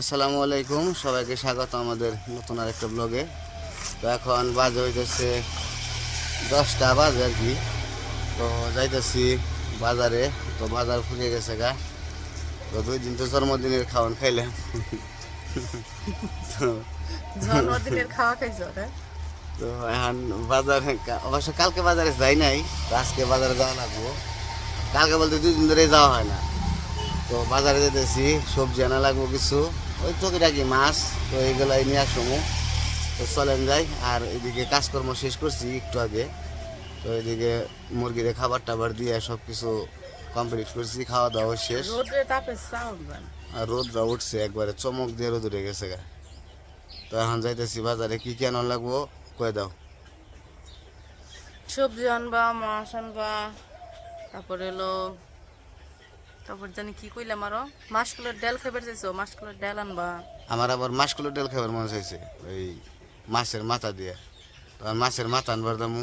আসসালামু আলাইকুম সবাইকে স্বাগত আমাদের নতুন আর একটা ব্লগে। তো এখন বাজে হইতেছে দশটা বাজে আর কি। তো যাইতেছি বাজারে তো বাজার ফুরিয়ে গেছে গা। তো দুই দিন তো জন্মদিনের খাওয়ান খাইলাম। তো জন্মদিনের খাওয়া খাইছ তো এখন বাজার অবশ্য কালকে বাজারে যাই নাই তো আজকে বাজারে যাওয়া লাগবো। কালকে বলতে দুই দিন ধরে যাওয়া হয় না। তো বাজারে যেতেছি সবজি আনা লাগবো কিছু। ওই চোখে টুকিটাকি মাছ তো এইগুলাই নিয়ে আসব তো চলেন যাই আর এদিকে কাজকর্ম শেষ করছি একটু আগে। তো এদিকে মুরগিদের খাবার টাবার দিয়ে সব কিছু কমপ্লিট করছি খাওয়া দাওয়া শেষ। আর রোদরা উঠছে একবারে চমক দিয়ে রোদ উঠে গেছে গা। তো এখন যাইতেছি বাজারে কি কেন লাগবো কয়ে দাও। সবজি আনবা মাছ আনবা তারপরে এলো তারপর জানি কি কইলাম আরও? মাছগুলোর ডাল খাইবার চাইছো? মাছগুলোর ডাল আনবা। আমার আবার মাছগুলো তেল খাবার মনে চাইছে ওই মাছের মাথা দিয়ে। আর মাছের মাথা আনবার দামু।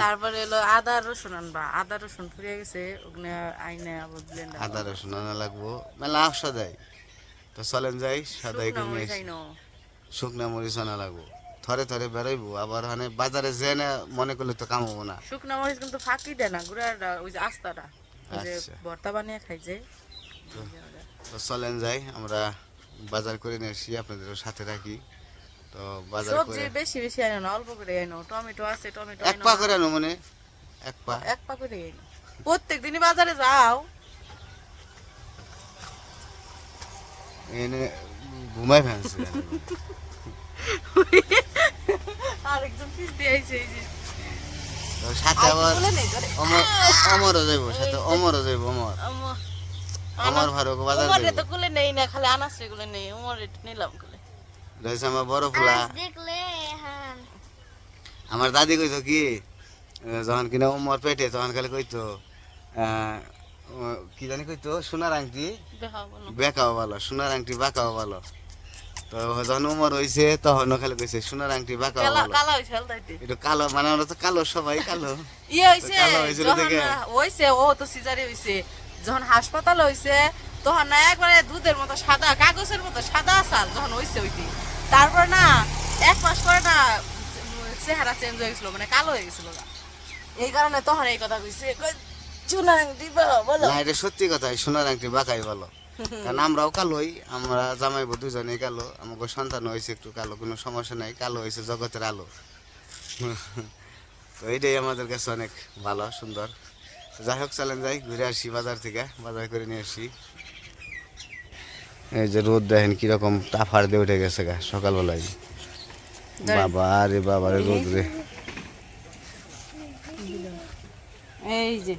তারপরে এলো আদা রসুন আনবা। আদা রসুন ফুরিয়ে গেছে ওখানে আইনে আবার ব্লেন্ডার আদা রসুন আনা লাগবো। মেলা সদাই তো চলেন যাই সদাই শুকনা মরিচ আনা লাগবো। থরে থরে বেরোইবো। আবার মানে বাজারে যে না মনে করলে তো কাম হব না। শুকনা মরিচ কিন্তু ফাঁকি দেয় না গুড়াটা ওই যে আস্তাটা। যে আচ্ছা। ভর্তা বানিয়ে খাই যে। তো চলেন যাই আমরা বাজার করে নিয়ে আসি আপনাদের সাথে রাখি। তো বাজার সবজি বেশি বেশি আনো না অল্প করে আনো। টমেটো আছে টমেটো এক পা করে আনো মানে? এক পা? এক পা করে আনো। প্রত্যেক দিনই বাজারে যাও। এনে ঘুমাই ফেলছে। আরেকজন পিস দিয়ে আইছে এই যে। সাথে আবার বলে নেই করে অমর অমরও যাইব সাথে অমরও যাইব অমর। অমর। ফারুক বাজার যাইব। তো গুলে নেই না খালি আনাসে গুলে নেই উমরে নিলাম গুলে রয়েছে আমার বড় ফুলা। দেখলে হ্যাঁ আমার দাদি কইতো কি যখন কিনা অমর পেটে তখন খালি কইতো আহ, কি জানি কইতো সোনার আংটি বেকাও ভালো সোনার আংটি বাঁকাও ভালো। তো যখন উমর হইছে তখন খালি কইছে সোনার আংটি কালা কালা হইছে একটু কালো মানে আমরা তো কালো সবাই কালো। ইয়ে হইছে হইছে ও তো সিজারে হইছে। যখন হাসপাতাল হইছে তখন না একবারে দুধের মতো সাদা কাগজের মতো সাদা সাল যখন হইছে ওইটি। তারপর না এক মাস পরে না চেহারা চেঞ্জ হয়ে গেছিল মানে কালো হয়ে গেছিল। এই কারণে তখন এই কথা কইছে কই, চুনাং দিবা বলো না এটা সত্যি কথা সোনার আংটি বাঁকাই ভালো কারণ আমরাও কালোই আমরা জামাইবো দুজনে কালো আমাকে সন্তান হয়েছে একটু কালো কোনো সমস্যা নাই কালো হয়েছে জগতের আলো। তো এইটাই আমাদের কাছে অনেক ভালো সুন্দর। যাই হোক চলেন যাই ঘুরে আসি বাজার থেকে বাজার করে নিয়ে আসি। এই যে রোদ দেখেন কীরকম টাফার দিয়ে উঠে গেছে গা সকালবেলায়। বাবা রে বাবা রে রোদ রে। এই যে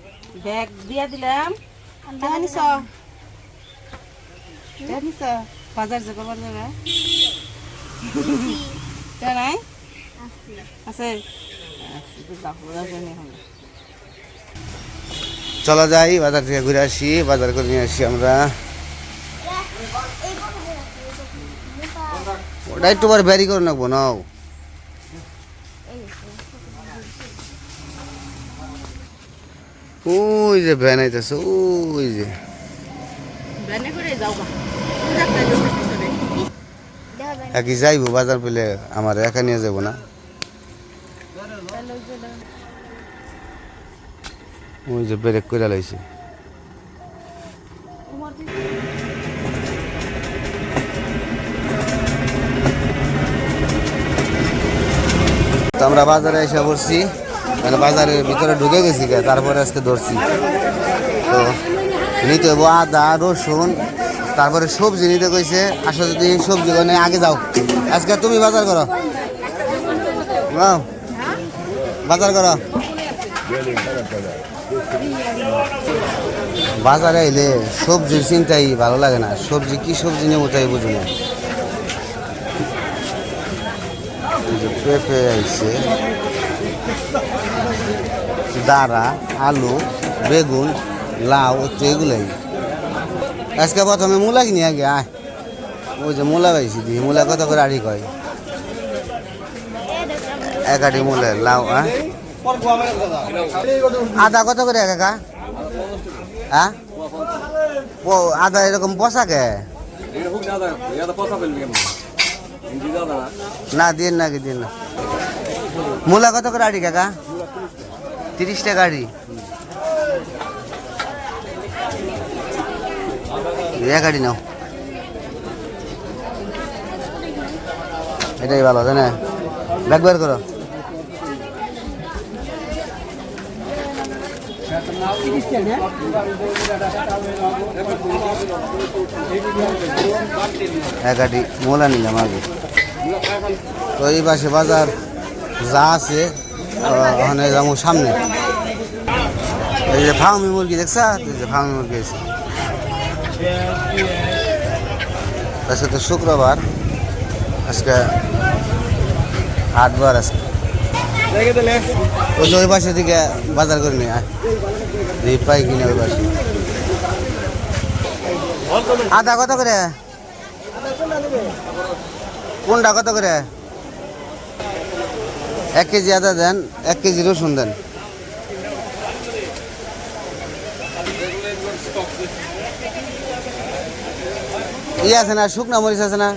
ব্যাগ দিয়া দিলাম। নিছ বাজার যে করবার যাবে টাকা নাই? আছে। চলো যাই বাজার থেকে ঘুরে আসি বাজার করে নিয়ে আসি আমরা। ওটা একটু বার ব্যারি করে নেব নাও। ওই যে ভ্যান আইতেছে ওই যে। ভ্যানে করে যাও একই যাইবো, বাজার পেলে আমার একা নিয়ে যাব না। ওই যে ব্রেক করে লাইছে। তো আমরা বাজারে এসে পড়ছি। মানে বাজারের ভিতরে ঢুকে গেছি তারপরে আজকে ধরছি। তো নিতে হইব আদা, রসুন তারপরে সবজি নিতে কইছে, আসো যদি সবজি গনে আগে যাও। আজকে তুমি বাজার করো। বাজার করো। বাজারে এলে সবজির চিন্তাই ভালো লাগে না। সবজি কি সবজি নেব তাই বুঝি না। পেঁপে আইছে দাঁড়া আলু, বেগুন, লাউ এগুলাই। আজকে প্রথমে মূলা কিনি, আগে আয়। ওই যে মূলা পাইছি দিয়ে মূলা কত করে আড়ি কয়? এক আটি মূলা লাউ হ্যাঁ আদা কত করে কাকা হ্যাঁ প- আদা এরকম না না, দিন না কি দিন না। মূলা কত করে আড়ি কাকা? তিরিশ টাকা আড়ি। এক আড়ি নাও। এটাই ভালো তাই না ব্যাগ বের করো। এক মোলা নিলাম আগে। তো এই পাশে বাজার যা আছে ওখানে যাব সামনে। এই যে ফার্মি মুরগি দেখছা? এই যে ফার্মি মুরগি আছে। আজকে তো শুক্রবার। আজকে হাটবার আজকে। ওই ওই পাশে দিকে বাজার করে নিয়ে এই পাই কিনে ওই পাশে। আদা কত করে? কোনটা কত করে? এক কেজি আদা দেন, এক কেজি রসুন দেন। ই আছে না, শুকনা মরিচ আছে না?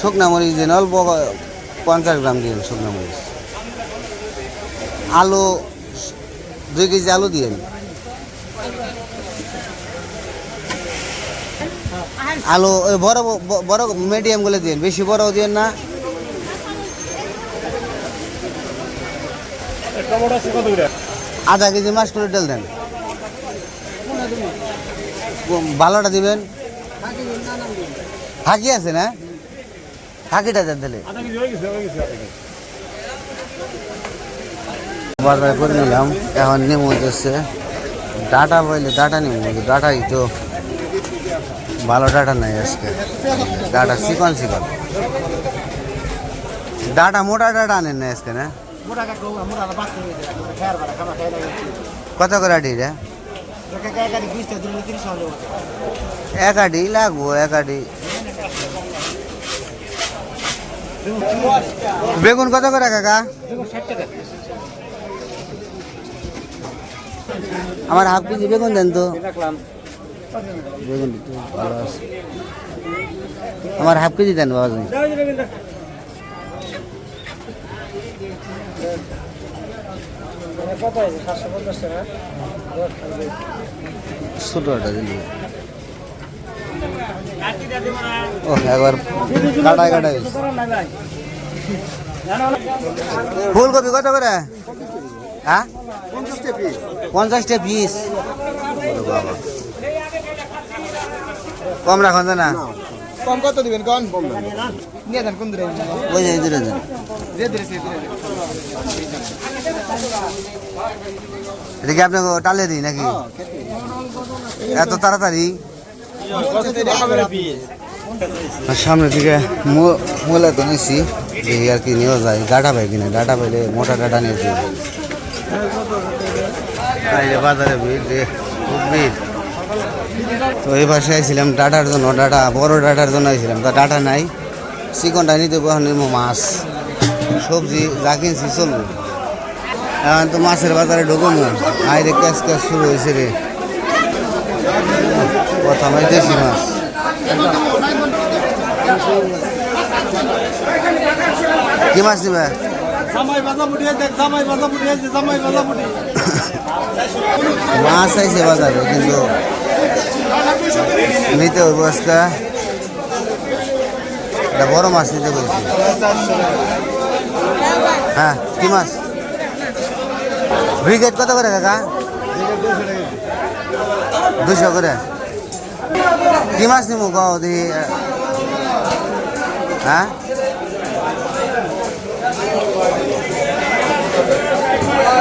শুকনা মরিচ দিন, অল্প পঞ্চাশ গ্রাম দিন শুকনা মরিচ। আলু, দুই কেজি আলু দিন আলু বড় বড় মিডিয়ামগুলো দিন বেশি বড় দিন না। আধা কেজি মাছ করে ডাল দেন। ভালোটা দিবেন। হাকি আছে না? হাকিটা দেন তাহলে। বাজার করে নিলাম এখন নেমু হচ্ছে ডাটা বইলে ডাটা নেমু ডাটাই তো ভালো ডাটা নাই আজকে। ডাটা চিকন চিকন। ডাটা মোটা ডাটা আনেন না আজকে না? কত করে আটি রে? এক আটি লাগবো, এক আটি। বেগুন কত করে কাকা? আমার হাফ কেজি বেগুন দেন তো। বেগুন ভালো আছে। আমার হাফ কেজি দেন বাবা। কত আছে সাতশো পঞ্চাশ টাকা ও একবার কাটাই কাটাই ফুলকপি কত করে? হ্যাঁ? পঞ্চাশটা পিস বাবা। কম রাখুন না। কম কত দিবেন? কন নিয়ে যান কোন দূরে ওই যে দূরে যান। ধীরে ধীরে ধীরে ধীরে এটা কি আপনাকে টালে দিই নাকি? এত তাড়াতাড়ি? সামনে থেকে মোলা তো নিয়েছি আর কি নেওয়া যায়। ডাটা পাই কিনা? ডাটা পাইলে মোটা ডাটা নিয়ে দিই বাজারে ভিড় খুব ভিড়। তো এই পাশে আইছিলাম ডাটার জন্য, ডাটা, বড় ডাটার জন্য আইছিলাম। তা ডাটা নাই, চিকনটা নিতে পারো নিবো মাছ। সবজি যা কিনছি চলবো। এখন তো মাছের বাজারে ঢুকবো আইরে ক্যাশ ক্যাশ শুরু হয়েছে রে। প্রথমে দেশি মাছ কি মাছ নিবে? মাছ আইছে বাজারে কিন্তু নিতে হইব আজকে এটা বড় মাছ নিতে বলছি। হ্যাঁ কি মাছ? ব্রিগেড কত করে কাকা? দুশো করে। কি মাছ নিবো কও দেখি? হ্যাঁ?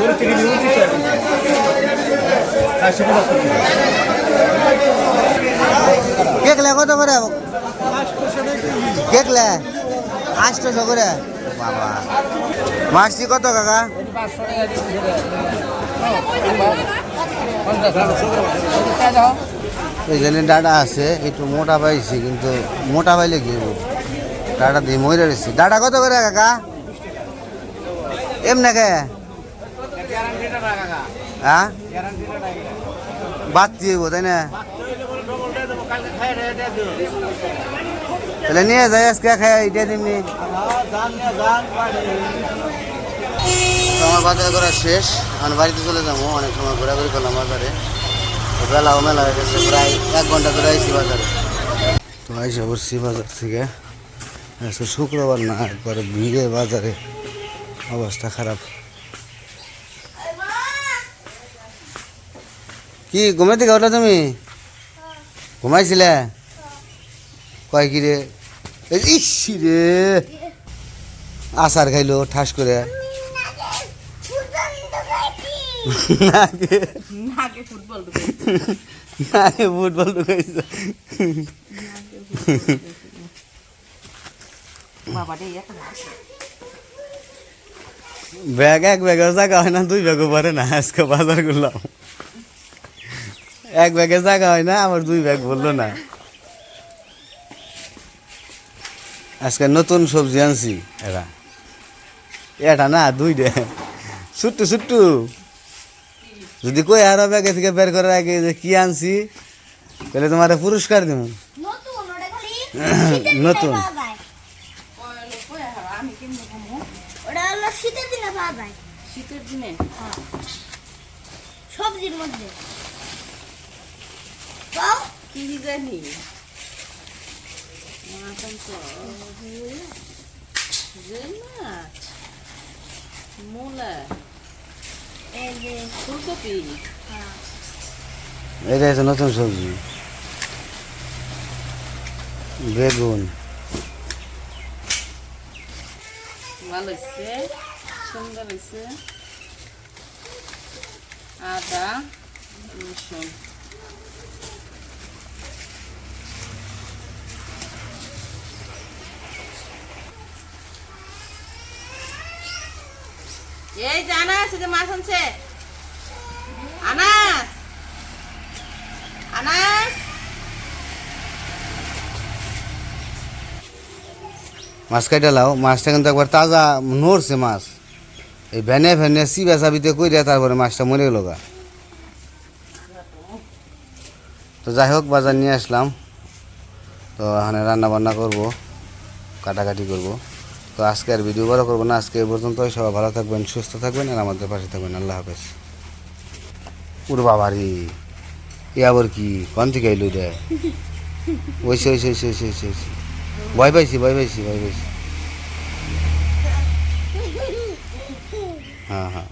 চল্লিশ থেকে উনত্রিশ টাকা কেকলে কত করে? কেকলে আটশোশো করে। বাবা। মাছটি কত, কাকা? এখানে ডাটা আছে, একটু মোটা পাইছি, কিন্তু মোটা পাইলে কি? ডাটা দিয়ে মরে রয়েছি ডাটা কত করে, কাকা? এমনি কে? হ্যাঁ? বাদ দিয়ে তাই না? তাহলে নিয়ে যাই আজকে খাই এটা দিমনি আমার বাজার করা শেষ। আমি বাড়িতে চলে যাব অনেক সময় ঘোরাঘুরি করলাম বাজারে। বেলাও মেলা হয়ে গেছে প্রায় এক ঘণ্টা ধরে আইসি বাজারে। তো আইসা বসছি বাজার থেকে। শুক্রবার না একবারে ভিড়ে বাজারে। অবস্থা খারাপ। কি ঘুমে থেকে ওটা তুমি? ঘুমাইছিলে? কয় কি রে? ইস রে। আচার খাইলো ঠাস করে। নাকে ফুটবল নাকে ঢুকাইছে ব্যাগ এক ব্যাগের জায়গা হয় না দুই ব্যাগও পারে না আজকে বাজার করলাম। এক ব্যাগে জায়গা হয় না আমার দুই ব্যাগ বলল না। আজকে নতুন সবজি আনছি এরা। এটা না দুইটা ছুট্টু ছুট্টু যদি কই আরও ব্যাগে থেকে বের করার আগে যে কি আনছি তাহলে তোমার পুরস্কার দিব নতুন শীতের দিনে নতুন। পাওয়া কি জানি মাছ যে মাছ মূলা ফুলকপি। এটা হচ্ছে নতুন সবজি বেগুন ভালো হয়েছে সুন্দর হয়েছে আদা রসুন এই যে আনাস যে মাছ আনছে আনাস। আনাস। মাছ কাইটা লাও, মাছটা কিন্তু একবার তাজা নড়ছে মাছ। এই ভ্যানে ভ্যানে চিবা চাবিতে কইরা তারপরে মাছটা মরে গেল গা। তো যাই হোক, বাজার নিয়ে আসলাম। তো এখানে রান্না বান্না করব, কাটাকাটি করব। তো আজকে আর ভিডিও বড় করব না। আজকে এই পর্যন্তই। সবাই ভালো থাকবেন, সুস্থ থাকবেন আর আমাদের পাশে থাকবেন। আল্লাহ হাফেজ। উর বাবারি এ আবার কি? কোন থেকে এলো রে? ওইসে ওইসে ওইসে ওইসে ওইসে ওইসে। ভয় পাইছি ভয় পাইছি ভয় পাইছি। হ্যাঁ হ্যাঁ।